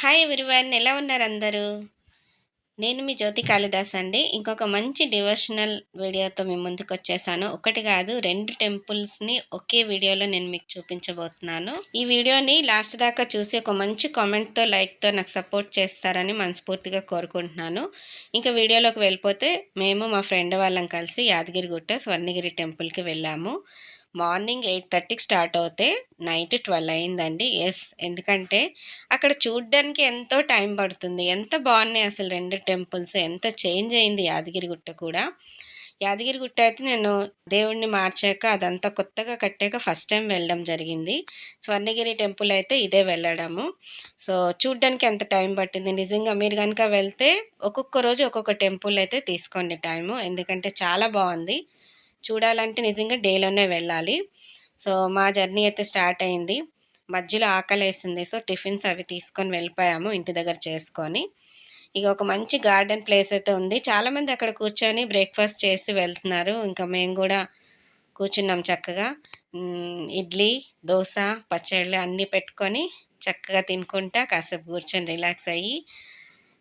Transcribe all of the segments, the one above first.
Hi everyone ఎలా ఉన్నారు అందరూ? నేను మీ జ్యోతి కాళిదాస్ అండి. ఇంకొక మంచి డివోషనల్ వీడియోతో మీ ముందుకు వచ్చేసాను. ఒకటి కాదు రెండు టెంపుల్స్ని ఒకే వీడియోలో నేను మీకు చూపించబోతున్నాను. ఈ వీడియోని లాస్ట్ దాకా చూసి ఒక మంచి కామెంట్తో లైక్తో నాకు సపోర్ట్ చేస్తారని మనస్ఫూర్తిగా కోరుకుంటున్నాను. ఇంకా వీడియోలోకి వెళ్ళిపోతే మేము మా ఫ్రెండ్ వాళ్ళం కలిసి యాదగిరిగుట్ట స్వర్ణగిరి టెంపుల్కి వెళ్ళాము. మార్నింగ్ ఎయిట్ థర్టీకి స్టార్ట్ అవుతే నైట్ ట్వెల్వ్ అయిందండి. ఎస్ ఎందుకంటే అక్కడ చూడ్డానికి ఎంతో టైం పడుతుంది. ఎంత బాగున్నాయి అసలు రెండు టెంపుల్స్. ఎంత చేంజ్ అయింది యాదగిరిగుట్ట కూడా. యాదగిరిగుట్ట అయితే నేను దేవుణ్ణి మార్చాక అదంతా కొత్తగా కట్టాక ఫస్ట్ టైం వెళ్ళడం జరిగింది. స్వర్ణగిరి టెంపుల్ అయితే ఇదే వెళ్ళడము. సో చూడ్డానికి ఎంత టైం పట్టింది? నిజంగా మీరు కనుక వెళ్తే ఒక్కొక్క రోజు ఒక్కొక్క టెంపుల్ అయితే తీసుకోండి టైము. ఎందుకంటే చాలా బాగుంది. చూడాలంటే నిజంగా డేలోనే వెళ్ళాలి. సో మా జర్నీ అయితే స్టార్ట్ అయింది. మధ్యలో ఆకలేసింది. సో టిఫిన్స్ అవి తీసుకొని వెళ్ళిపోయాము ఇంటి దగ్గర చేసుకొని. ఇక ఒక మంచి గార్డెన్ ప్లేస్ అయితే ఉంది. చాలామంది అక్కడ కూర్చొని బ్రేక్ఫాస్ట్ చేసి వెళ్తున్నారు. ఇంకా మేము కూడా కూర్చున్నాం చక్కగా. ఇడ్లీ దోశ పచ్చళ్ళు అన్నీ పెట్టుకొని చక్కగా తినుకుంటా కాసేపు కూర్చొని రిలాక్స్ అయ్యి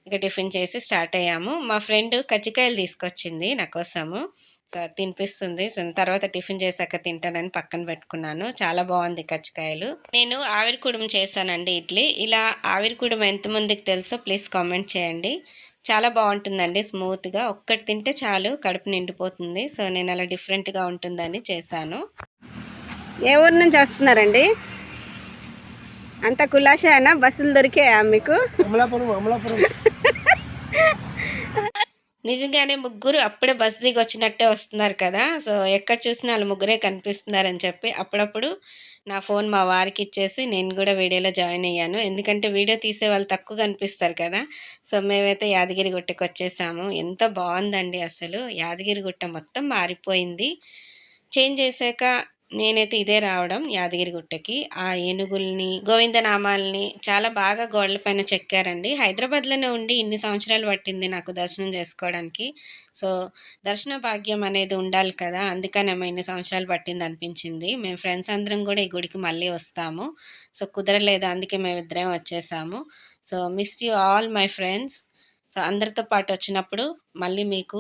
ఇక టిఫిన్ చేసి స్టార్ట్ అయ్యాము. మా ఫ్రెండ్ కజ్జికాయలు తీసుకొచ్చింది నా కోసము తినిపిస్తుంది. తర్వాత టిఫిన్ చేశాక తింటానని పక్కన పెట్టుకున్నాను. చాలా బాగుంది కచ్చికాయలు. నేను ఆవిరి చేశానండి ఇడ్లీ. ఇలా ఆవిరి ఎంతమందికి తెలుసో ప్లీజ్ కామెంట్ చేయండి. చాలా బాగుంటుందండి స్మూత్గా. ఒక్కటి తింటే చాలు కడుపు నిండిపోతుంది. సో నేను అలా డిఫరెంట్గా ఉంటుందని చేశాను. ఏ ఊరు నుంచి వస్తున్నారండి? అంత కులాషానా? బస్సులు దొరికాయా మీకు? నిజంగానే ముగ్గురు అప్పుడే బస్ దిగి వచ్చినట్టే వస్తున్నారు కదా. సో ఎక్కడ చూసినా వాళ్ళు ముగ్గురే కనిపిస్తున్నారని చెప్పి అప్పుడప్పుడు నా ఫోన్ మా వారికి ఇచ్చేసి నేను కూడా వీడియోలో జాయిన్ అయ్యాను. ఎందుకంటే వీడియో తీసే వాళ్ళు తక్కువ కనిపిస్తారు కదా. సో మేమైతే యాదగిరి గుట్టకు వచ్చేసాము. ఎంత బాగుందండి అసలు. యాదగిరి గుట్ట మొత్తం మారిపోయింది. చేంజ్ చేశాక నేనైతే ఇదే రావడం యాదగిరి గుట్టకి. ఆ ఏనుగుల్ని గోవిందనామాల్ని చాలా బాగా గోడల పైన చెక్కారండి. హైదరాబాద్లోనే ఉండి ఇన్ని సంవత్సరాలు పట్టింది నాకు దర్శనం చేసుకోవడానికి. సో దర్శన భాగ్యం అనేది ఉండాలి కదా అందుకనేమో ఇన్ని సంవత్సరాలు పట్టింది అనిపించింది. మేము ఫ్రెండ్స్ అందరం కూడా ఈ గుడికి మళ్ళీ వస్తాము. సో కుదరలేదు అందుకే మేము ఇద్దరం వచ్చేసాము. So miss you all my friends so అందరితో పాటు వచ్చినప్పుడు మళ్ళీ మీకు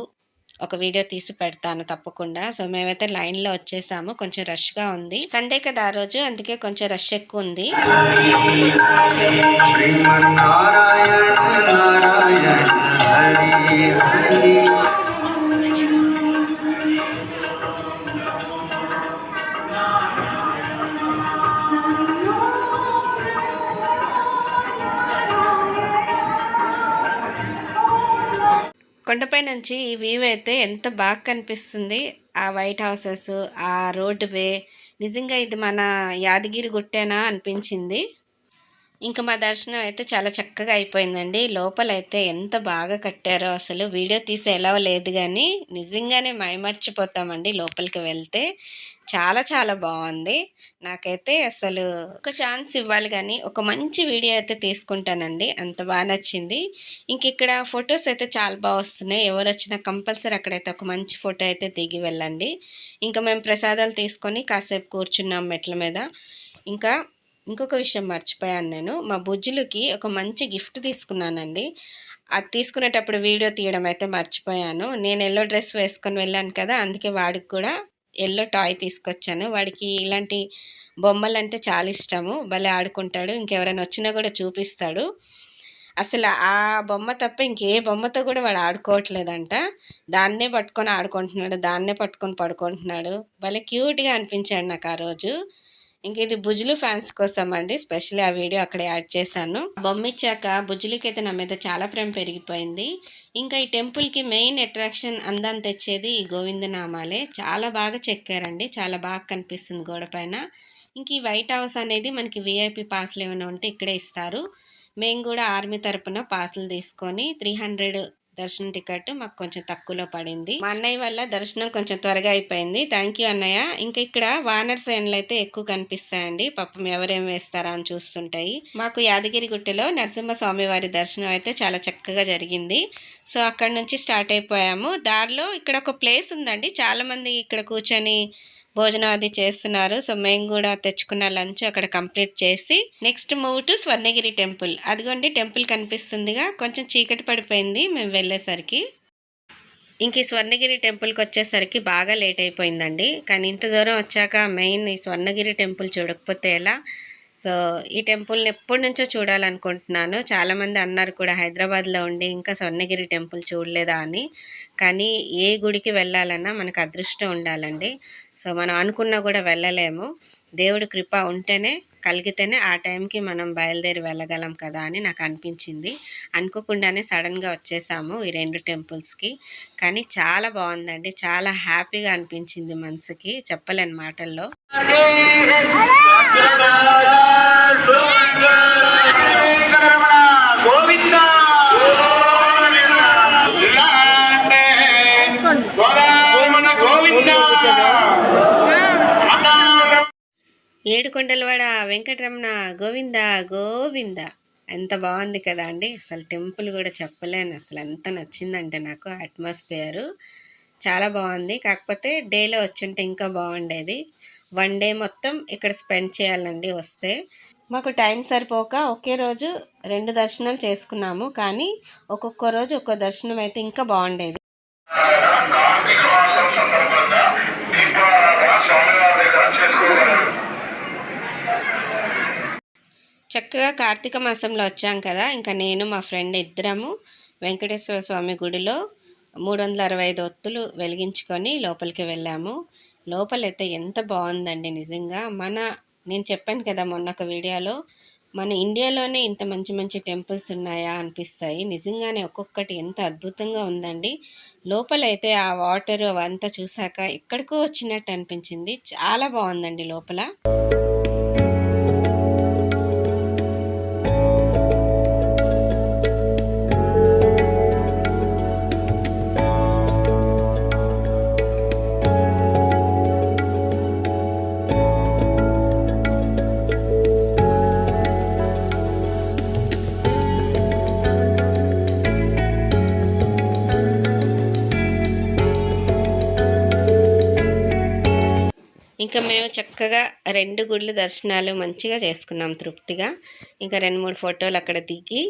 ఒక వీడియో తీసి పెడతాను తప్పకుండా. సో మేమైతే లైన్లో వచ్చేసాము. కొంచెం రష్గా ఉంది. సండే కదా ఆ రోజు అందుకే కొంచెం రష్ ఎక్కువ ఉంది. కొండపై నుంచి ఈ వ్యూ అయితే ఎంత బాగా కనిపిస్తుంది. ఆ వైట్ హౌసెస్ ఆ రోడ్ వే నిజంగా ఇది మన యాదగిరి గుట్టేనా అనిపించింది. ఇంకా మా దర్శనం అయితే చాలా చక్కగా అయిపోయిందండి. లోపలైతే ఎంత బాగా కట్టారో అసలు వీడియో తీసి ఎలా లేదు కానీ నిజంగానే మైమర్చిపోతామండి లోపలికి వెళ్తే. చాలా చాలా బాగుంది. నాకైతే అసలు ఒక ఛాన్స్ ఇవ్వాలి కానీ ఒక మంచి వీడియో అయితే తీసుకుంటానండి. అంత బాగా నచ్చింది. ఇంక ఇక్కడ ఫొటోస్ అయితే చాలా బాగా వస్తున్నాయి. ఎవరు వచ్చినా కంపల్సరీ అక్కడైతే ఒక మంచి ఫోటో అయితే దిగి వెళ్ళండి. ఇంకా మేము ప్రసాదాలు తీసుకొని కాసేపు కూర్చున్నాం మెట్ల మీద. ఇంకా ఇంకొక విషయం మర్చిపోయాను నేను. మా బుజ్జులకి ఒక మంచి గిఫ్ట్ తీసుకున్నానండి. అది తీసుకునేటప్పుడు వీడియో తీయడం అయితే మర్చిపోయాను. నేను ఎల్లో డ్రెస్ వేసుకొని వెళ్ళాను కదా అందుకే వాడికి కూడా ఎల్లో టాయ్ తీసుకొచ్చాను. వాడికి ఇలాంటి బొమ్మలు అంటే చాలా ఇష్టము. భలే ఆడుకుంటాడు. ఇంకెవరైనా వచ్చినా కూడా చూపిస్తాడు. అసలు ఆ బొమ్మ తప్ప ఇంకే బొమ్మతో కూడా వాడు ఆడుకోవట్లేదంట. దాన్నే పట్టుకొని ఆడుకుంటున్నాడు దాన్నే పట్టుకొని పడుకుంటున్నాడు. భలే క్యూట్గా అనిపించాడు నాకు ఆ రోజు. ఇంక ఇది భుజులు ఫ్యాన్స్ కోసం అండి స్పెషల్లీ ఆ వీడియో అక్కడ యాడ్ చేశాను. బొమ్మ ఇచ్చాక బుజులకి అయితే నా మీద చాలా ప్రేమ పెరిగిపోయింది. ఇంకా ఈ టెంపుల్కి మెయిన్ అట్రాక్షన్ అందాన్ని తెచ్చేది ఈ గోవిందనామాలే. చాలా బాగా చెక్కారండి. చాలా బాగా కనిపిస్తుంది గోడ పైన. ఇంక ఈ వైట్ హౌస్ అనేది మనకి విఐపి పాస్లు ఏమైనా ఉంటే ఇక్కడే ఇస్తారు. మేము కూడా ఆర్మీ తరపున పాసులు తీసుకొని త్రీ హండ్రెడ్ దర్శనం టికెట్ మాకు కొంచెం తక్కువలో పడింది. మా అన్నయ్య వల్ల దర్శనం కొంచెం త్వరగా అయిపోయింది. థ్యాంక్ యూ అన్నయ్య. ఇంకా ఇక్కడ వానర్ సైన్లు అయితే ఎక్కువ కనిపిస్తాయండి. పాపం ఎవరేం వేస్తారా అని చూస్తుంటాయి. మాకు యాదగిరి గుట్టలో నరసింహస్వామి వారి దర్శనం అయితే చాలా చక్కగా జరిగింది. సో అక్కడ నుంచి స్టార్ట్ అయిపోయాము. దారిలో ఇక్కడ ఒక ప్లేస్ ఉందండి. చాలామంది ఇక్కడ కూర్చొని భోజనం అది చేస్తున్నారు. సో మేము కూడా తెచ్చుకున్న లంచ్ అక్కడ కంప్లీట్ చేసి next move to Swarnagiri temple. అదిగోండి టెంపుల్ కనిపిస్తుందిగా. కొంచెం చీకటి పడిపోయింది మేము వెళ్ళేసరికి. ఇంక ఈ స్వర్ణగిరి టెంపుల్కి వచ్చేసరికి బాగా లేట్ అయిపోయిందండి. కానీ ఇంత దూరం వచ్చాక మెయిన్ ఈ స్వర్ణగిరి టెంపుల్ చూడకపోతే ఎలా? సో ఈ టెంపుల్ని ఎప్పటి నుంచో చూడాలనుకుంటున్నాను. చాలామంది అన్నారు కూడా హైదరాబాద్లో ఉండి ఇంకా స్వర్ణగిరి టెంపుల్ చూడలేదా అని. కానీ ఏ గుడికి వెళ్ళాలన్నా మనకు అదృష్టం ఉండాలండి. సో మనం అనుకున్నా కూడా వెళ్ళలేము. దేవుడి కృప ఉంటేనే కలిగితేనే ఆ టైంకి మనం బయలుదేరి వెళ్ళగలం కదా అని నాకు అనిపించింది. అనుకోకుండానే సడన్గా వచ్చేసాము ఈ రెండు టెంపుల్స్కి. కానీ చాలా బాగుందండి. చాలా హ్యాపీగా అనిపించింది మనసుకి చెప్పలేని మాటల్లో. ఏడుకొండలవాడ వెంకటరమణ గోవింద గోవింద. ఎంత బాగుంది కదా అండి. అసలు టెంపుల్ కూడా చెప్పలేను. అసలు ఎంత నచ్చిందంటే నాకు అట్మాస్ఫియర్. చాలా బాగుంది. కాకపోతే డేలో వచ్చుంటే ఇంకా బాగుండేది. వన్ డే మొత్తం ఇక్కడ స్పెండ్ చేయాలండి వస్తే. మాకు టైం సరిపోక ఒకే రోజు రెండు దర్శనాలు చేసుకున్నాము. కానీ ఒక్కొక్క రోజు ఒక్కో దర్శనం అయితే ఇంకా బాగుండేది కార్తీక మాసం సందర్భంగా దీపారాధన స్వామివారి దగ్గర చేసుకోగలరు చక్కగా కార్తీక మాసంలో వచ్చాం కదా. ఇంకా నేను మా ఫ్రెండ్ ఇద్దరము వెంకటేశ్వర స్వామి గుడిలో మూడు వందల అరవై ఐదు ఒత్తులు వెలిగించుకొని లోపలికి వెళ్ళాము. లోపలైతే ఎంత బాగుందండి నిజంగా. మన నేను చెప్పాను కదా మొన్న ఒక వీడియోలో మన ఇండియాలోనే ఇంత మంచి మంచి టెంపుల్స్ ఉన్నాయా అనిపిస్తాయి. నిజంగానే ఒక్కొక్కటి ఎంత అద్భుతంగా ఉందండి. లోపలైతే ఆ వాటర్ అవంతా చూసాక ఎక్కడికో వచ్చినట్టు అనిపించింది. చాలా బాగుందండి లోపల. ఇంకా మేము చక్కగా రెండు గుళ్ళు దర్శనాలు మంచిగా చేసుకున్నాం తృప్తిగా. ఇంకా రెండు మూడు ఫోటోలు అక్కడ దిగి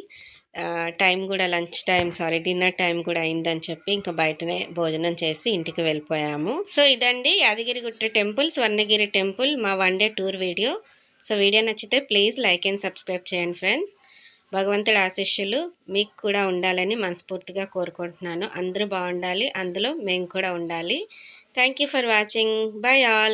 టైం కూడా lunch time sorry dinner time కూడా అయిందని చెప్పి ఇంకా బయటనే భోజనం చేసి ఇంటికి వెళ్ళిపోయాము. సో ఇదండి యాదగిరిగుట్ట టెంపుల్ స్వర్ణగిరి టెంపుల్ మా one day tour video. So video నచ్చితే ప్లీజ్ లైక్ అండ్ సబ్స్క్రైబ్ చేయండి ఫ్రెండ్స్. భగవంతుడి ఆశీస్సులు మీకు కూడా ఉండాలని మనస్ఫూర్తిగా కోరుకుంటున్నాను. అందరూ బాగుండాలి అందులో మేము కూడా ఉండాలి. Thank you for watching. Bye all.